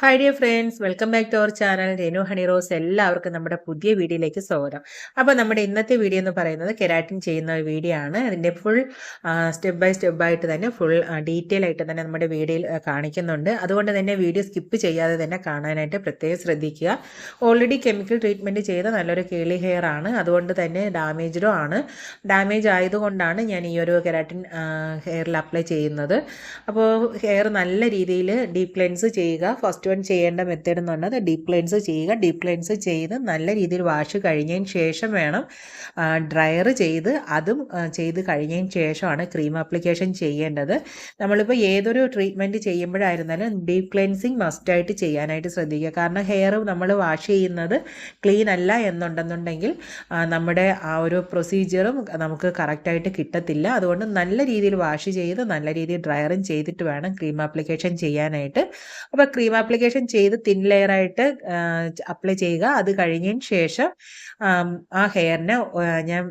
Hi dear friends welcome back to our channel Renu Honey Rose എല്ലാവർക്കും നമ്മുടെ പുതിയ വീഡിയോയിലേക്ക് സ്വാഗതം. അപ്പോൾ നമ്മുടെ ഇന്നത്തെ വീഡിയോ എന്ന് പറയുന്നത് കെരാറ്റിൻ ചെയ്യുന്ന ഒരു വീഡിയോ ആണ്. അതിന്റെ ഫുൾ സ്റ്റെപ്പ് ബൈ സ്റ്റെപ്പ് ആയിട്ട് തന്നെ ഫുൾ ഡീറ്റെയിൽ ആയിട്ട് തന്നെ നമ്മുടെ വീഡിയോയിൽ കാണിക്കുന്നുണ്ട്. അതുകൊണ്ട് തന്നെ വീഡിയോ സ്കിപ്പ് ചെയ്യാതെ തന്നെ കാണാനായിട്ട് പ്രത്യേകം ശ്രദ്ധിക്കുക. ഓൾറെഡി കെമിക്കൽ ട്രീറ്റ്മെന്റ് ചെയ്ത നല്ലൊരു കേളി ഹെയർ ആണ്. അതുകൊണ്ട് തന്നെ ഡാമേജ്ഡോ ആണ്. ഡാമേജ് ആയതുകൊണ്ടാണ് ഞാൻ ഈ ഒരു കെരാറ്റിൻ ഹെയറിൽ അപ്ലൈ ചെയ്യുന്നത്. അപ്പോൾ ഹെയർ നല്ല രീതിയിൽ ഡീപ് ക്ലെൻസ് ചെയ്യുക. ഫസ്റ്റ് ഫസ്റ്റ് വൺ ചെയ്യേണ്ട മെത്തേഡ് എന്ന് പറഞ്ഞാൽ ഡീപ്പ് ക്ലൈൻസ് ചെയ്യുക. ഡീപ്പ് ക്ലൈൻസ് ചെയ്ത് നല്ല രീതിയിൽ വാഷ് കഴിഞ്ഞതിന് ശേഷം വേണം ഡ്രയർ ചെയ്ത് അതും ചെയ്ത് കഴിഞ്ഞതിന് ശേഷമാണ് ക്രീം അപ്ലിക്കേഷൻ ചെയ്യേണ്ടത്. നമ്മളിപ്പോൾ ഏതൊരു ട്രീറ്റ്മെന്റ് ചെയ്യുമ്പോഴായിരുന്നാലും ഡീപ്പ് ക്ലെൻസിങ് മസ്റ്റായിട്ട് ചെയ്യാനായിട്ട് ശ്രദ്ധിക്കുക. കാരണം ഹെയർ നമ്മൾ വാഷ് ചെയ്യുന്നത് ക്ലീൻ അല്ല എന്നുണ്ടെന്നുണ്ടെങ്കിൽ നമ്മുടെ ആ ഒരു പ്രൊസീജിയറും നമുക്ക് കറക്റ്റായിട്ട് കിട്ടത്തില്ല. അതുകൊണ്ട് നല്ല രീതിയിൽ വാഷ് ചെയ്ത് നല്ല രീതിയിൽ ഡ്രയറും ചെയ്തിട്ട് വേണം ക്രീം ആപ്ലിക്കേഷൻ ചെയ്യാനായിട്ട്. അപ്പോൾ ക്രീം ആപ്ലിക്കേഷൻ ചെയ്ത് തിൻ ലെയറായിട്ട് അപ്ലൈ ചെയ്യുക. അത് കഴിഞ്ഞതിന് ശേഷം ആ ഹെയറിനെ ഞാൻ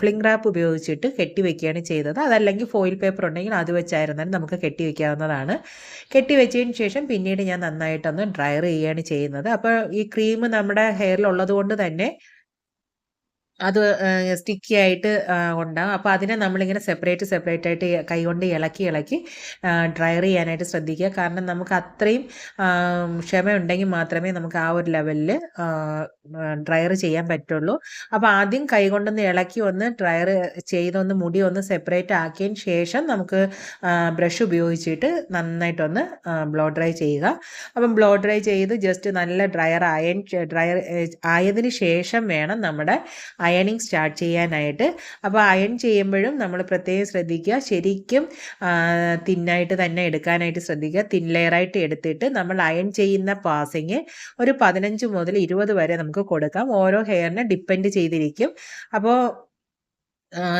ഫ്ലിംഗ് റാപ്പ് ഉപയോഗിച്ചിട്ട് കെട്ടി വെക്കുകയാണ് ചെയ്തത്. അതല്ലെങ്കിൽ ഫോയിൽ പേപ്പർ ഉണ്ടെങ്കിൽ അത് വെച്ചായിരുന്നാലും നമുക്ക് കെട്ടി വെക്കാവുന്നതാണ്. കെട്ടി വെച്ചതിന് ശേഷം പിന്നീട് ഞാൻ നന്നായിട്ടൊന്ന് ഡ്രയർ ചെയ്യുകയാണ് ചെയ്യുന്നത്. അപ്പോൾ ഈ ക്രീം നമ്മുടെ ഹെയറിൽ ഉള്ളത് കൊണ്ട് തന്നെ അത് സ്റ്റിക്കി ആയിട്ട് ഉണ്ടാകും അപ്പോൾ അതിനെ നമ്മളിങ്ങനെ സെപ്പറേറ്റ് സെപ്പറേറ്റ് ആയിട്ട് കൈകൊണ്ട് ഇളക്കി ഇളക്കി ഡ്രയർ ചെയ്യാനായിട്ട് ശ്രദ്ധിക്കുക. കാരണം നമുക്ക് അത്രയും ക്ഷമയുണ്ടെങ്കിൽ മാത്രമേ നമുക്ക് ആ ഒരു ലെവലിൽ ഡ്രയർ ചെയ്യാൻ പറ്റുള്ളൂ. അപ്പോൾ ആദ്യം കൈകൊണ്ടൊന്ന് ഇളക്കി ഒന്ന് ഡ്രയർ ചെയ്തൊന്ന് മുടി ഒന്ന് സെപ്പറേറ്റ് ആക്കിയതിന് ശേഷം നമുക്ക് ബ്രഷ് ഉപയോഗിച്ചിട്ട് നന്നായിട്ടൊന്ന് ബ്ലോ ഡ്രൈ ചെയ്യുക. അപ്പം ബ്ലോ ഡ്രൈ ചെയ്ത് ജസ്റ്റ് നല്ല ഡ്രയർ ആയ ഡ്രയർ ആയതിന് ശേഷം വേണം നമ്മുടെ അയണിങ് സ്റ്റാർട്ട് ചെയ്യാനായിട്ട്. അപ്പോൾ അയൺ ചെയ്യുമ്പോഴും നമ്മൾ പ്രത്യേകം ശ്രദ്ധിക്കുക. ശരിക്കും തിന്നായിട്ട് തന്നെ എടുക്കാനായിട്ട് ശ്രദ്ധിക്കുക. തിൻ ലെയറായിട്ട് എടുത്തിട്ട് നമ്മൾ അയൺ ചെയ്യുന്ന പാസിങ് ഒരു പതിനഞ്ച് മുതൽ ഇരുപത് വരെ നമുക്ക് കൊടുക്കാം. ഓരോ ഹെയറിനെ ഡിപ്പെൻഡ് ചെയ്തിരിക്കും. അപ്പോൾ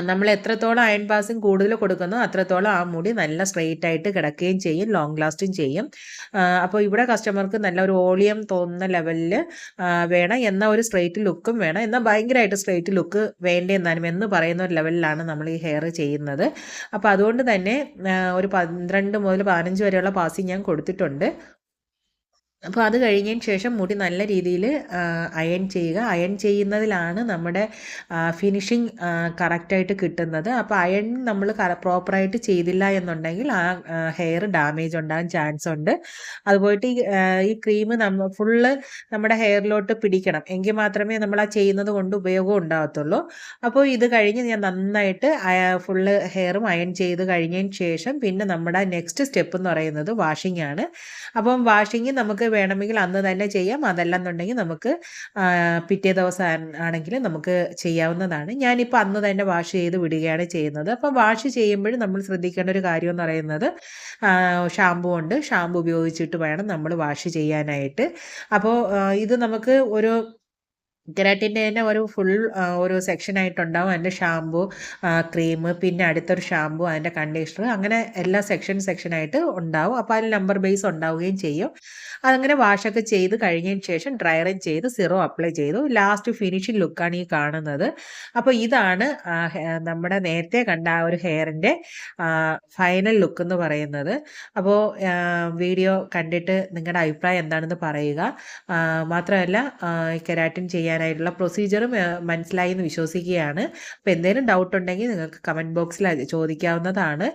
നമ്മൾ എത്രത്തോളം അയൺ പാസിങ് കൂടുതൽ കൊടുക്കുന്നോ അത്രത്തോളം ആ മുടി നല്ല സ്ട്രെയിറ്റ് ആയിട്ട് കിടക്കുകയും ചെയ്യും ലോങ് ലാസ്റ്റും ചെയ്യും. അപ്പോൾ ഇവിടെ കസ്റ്റമർക്ക് നല്ല ഒരു ഓളിയം തോന്നുന്ന ലെവലിൽ വേണം എന്ന ഒരു സ്ട്രെയിറ്റ് ലുക്കും വേണം. എന്നാൽ ഭയങ്കരമായിട്ട് സ്ട്രെയിറ്റ് ലുക്ക് വേണ്ടെന്നാലും എന്ന് പറയുന്ന ഒരു ലെവലിലാണ് നമ്മൾ ഈ ഹെയർ ചെയ്യുന്നത്. അപ്പോൾ അതുകൊണ്ട് തന്നെ ഒരു പന്ത്രണ്ട് മുതൽ പതിനഞ്ച് വരെയുള്ള പാസിങ് ഞാൻ കൊടുത്തിട്ടുണ്ട്. അപ്പോൾ അത് കഴിഞ്ഞതിന് ശേഷം മുടി നല്ല രീതിയിൽ അയൺ ചെയ്യുക. അയൺ ചെയ്യുന്നതിലാണ് നമ്മുടെ ഫിനിഷിങ് കറക്റ്റായിട്ട് കിട്ടുന്നത്. അപ്പോൾ അയൺ നമ്മൾ പ്രോപ്പറായിട്ട് ചെയ്തില്ല എന്നുണ്ടെങ്കിൽ ആ ഹെയർ ഡാമേജ് ഉണ്ടാകാൻ ചാൻസ് ഉണ്ട്. അതുപോയിട്ട് ഈ ക്രീം നമ്മൾ ഫുള്ള് നമ്മുടെ ഹെയറിലോട്ട് പിടിക്കണം. എങ്കിൽ മാത്രമേ നമ്മൾ ആ ചെയ്യുന്നത് കൊണ്ട് ഉപയോഗം ഉണ്ടാകത്തുള്ളൂ. അപ്പോൾ ഇത് കഴിഞ്ഞ് ഞാൻ നന്നായിട്ട് ഫുള്ള് ഹെയറും അയൺ ചെയ്ത് കഴിഞ്ഞതിന് ശേഷം പിന്നെ നമ്മുടെ നെക്സ്റ്റ് സ്റ്റെപ്പ് എന്ന് പറയുന്നത് വാഷിംഗ് ആണ്. അപ്പം വാഷിംഗ് നമുക്ക് വേണമെങ്കിൽ അന്ന് തന്നെ ചെയ്യാം. അതല്ലെന്നുണ്ടെങ്കിൽ നമുക്ക് പിറ്റേ ദിവസം ആണെങ്കിൽ നമുക്ക് ചെയ്യാവുന്നതാണ്. ഞാനിപ്പോൾ അന്ന് തന്നെ വാഷ് ചെയ്ത് വിടുകയാണ് ചെയ്യുന്നത്. അപ്പം വാഷ് ചെയ്യുമ്പോഴും നമ്മൾ ശ്രദ്ധിക്കേണ്ട ഒരു കാര്യം എന്ന് പറയുന്നത് ഷാമ്പു ഉണ്ട്. ഷാമ്പു ഉപയോഗിച്ചിട്ട് വേണം നമ്മൾ വാഷ് ചെയ്യാനായിട്ട്. അപ്പോൾ ഇത് നമുക്ക് ഒരു കെരാറ്റിന്റെ തന്നെ ഒരു ഫുൾ ഒരു സെക്ഷനായിട്ടുണ്ടാവും അതിന്റെ ഷാമ്പു ക്രീം പിന്നെ അടുത്തൊരു ഷാമ്പു അതിന്റെ കണ്ടീഷണർ അങ്ങനെ എല്ലാ സെക്ഷൻ സെക്ഷനായിട്ട് ഉണ്ടാവും. അപ്പോൾ അതിൽ നമ്പർ ബേസ് ഉണ്ടാവുകയും ചെയ്യും. അതങ്ങനെ വാഷൊക്കെ ചെയ്ത് കഴിഞ്ഞതിന് ശേഷം ഡ്രയറിങ് ചെയ്ത് സിറോ അപ്ലൈ ചെയ്തു. ലാസ്റ്റ് ഫിനിഷിംഗ് ലുക്കാണ് ഈ കാണുന്നത്. അപ്പോൾ ഇതാണ് നമ്മുടെ നേരത്തെ കണ്ട ആ ഒരു ഹെയറിന്റെ ഫൈനൽ ലുക്ക് എന്ന് പറയുന്നത്. അപ്പോൾ വീഡിയോ കണ്ടിട്ട് നിങ്ങളുടെ അഭിപ്രായം എന്താണെന്ന് പറയുക. മാത്രമല്ല കെരാറ്റിൻ ചെയ്യാൻ ചെയ്യാനായിട്ടുള്ള പ്രൊസീജിയറും മനസ്സിലായി എന്ന് വിശ്വസിക്കുകയാണ്. അപ്പോൾ എന്തെങ്കിലും ഡൗട്ട് ഉണ്ടെങ്കിൽ നിങ്ങൾക്ക് കമന്റ് ബോക്സിൽ ചോദിക്കാവുന്നതാണ്.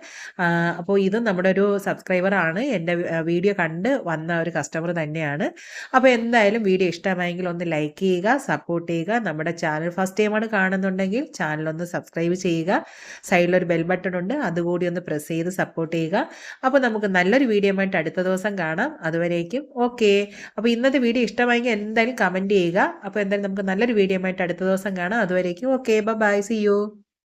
അപ്പോൾ ഇത് നമ്മുടെ ഒരു സബ്സ്ക്രൈബർ ആണ്. എന്റെ വീഡിയോ കണ്ട് വന്ന ഒരു കസ്റ്റമർ തന്നെയാണ്. അപ്പോൾ എന്തായാലും വീഡിയോ ഇഷ്ടമായെങ്കിൽ ഒന്ന് ലൈക്ക് ചെയ്യുക സപ്പോർട്ട് ചെയ്യുക. നമ്മുടെ ചാനൽ ഫസ്റ്റ് ടൈമാണ് കാണുന്നുണ്ടെങ്കിൽ ചാനൽ ഒന്ന് സബ്സ്ക്രൈബ് ചെയ്യുക. സൈഡിലൊരു ബെൽ ബട്ടൺ ഉണ്ട്. അതുകൂടി ഒന്ന് പ്രസ് ചെയ്ത് സപ്പോർട്ട് ചെയ്യുക. അപ്പോൾ നമുക്ക് നല്ലൊരു വീഡിയോ ആയിട്ട് അടുത്ത ദിവസം കാണാം. അതുവരേക്കും ഓക്കെ അപ്പോൾ ഇന്നത്തെ വീഡിയോ ഇഷ്ടമായെങ്കിൽ എന്തായാലും കമന്റ് ചെയ്യുക. അപ്പോൾ എന്തായാലും നമുക്ക് നല്ലൊരു വീഡിയോ ആയിട്ട് അടുത്ത ദിവസം കാണാം. അതുവരേക്കും ഓക്കെ ബൈ സി യു